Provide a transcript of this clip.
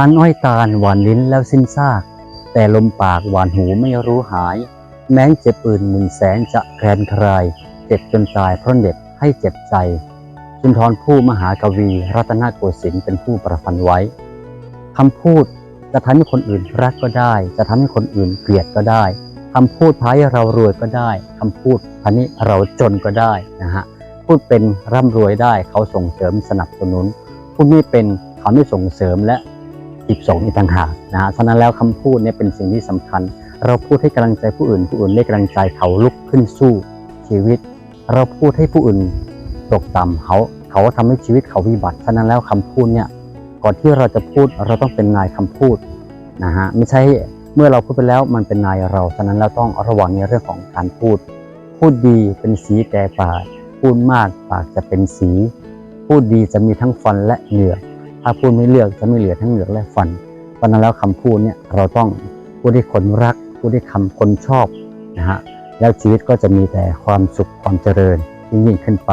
ตันอ้อยตาลหวานลิ้นแล้วสิ้นซาก แต่ลมปากหวานหูไม่รู้หาย แม้เจ็บอื่นหมื่นแสนจะแคลนคลาย เจ็บจนตายเพราะเด็บให้เจ็บใจสุนทรผู้มหากวีรัตนโกสินทร์เป็นผู้ประพันธ์ไว้คำพูดจะทำให้คนอื่นรักก็ได้ จะทำให้คนอื่นเกลียดก็ได้คำพูดพาให้เรารวยก็ได้คำพูดทำให้เราจนก็ได้นะฮะพูดเป็นร่ำรวยได้เขาส่งเสริมสนับสนุนพูดไม่เป็นเขาไม่ส่งเสริมและ อีกสองอีกต่างหากนะฮะฉะนั้นแล้วคำพูดเนี่ยเป็นสิ่งที่สำคัญ เราพูดให้กำลังใจผู้อื่น ผู้อื่นได้กำลังใจเขาลุกขึ้นสู้ชีวิต เราพูดให้ผู้อื่นตกต่ำเขาเขาทำให้ชีวิตเขาวิบัติ ฉะนั้นแล้วคำพูดเนี่ยก่อนที่เราจะพูดเราต้องเป็นนายคำพูดนะฮะไม่ใช่เมื่อเราพูดไปแล้วมันเป็นนายเรา ฉะนั้นเราต้องระวังในเรื่องของการพูด พูดดีเป็นสีแก่ปากพูดมากปากจะเป็นสี พูดดีจะมีทั้งฟันและเหงือก ถ้าพูดไม่เลือกจะไม่เหลือทั้งเหลือกและฟัน เพราะนั้นแล้วคำพูดเนี่ยเราต้องพูดให้คนรักพูดให้คำคนชอบนะฮะแล้วชีวิตก็จะมีแต่ความสุขความเจริญยิ่งยิ่งขึ้นไป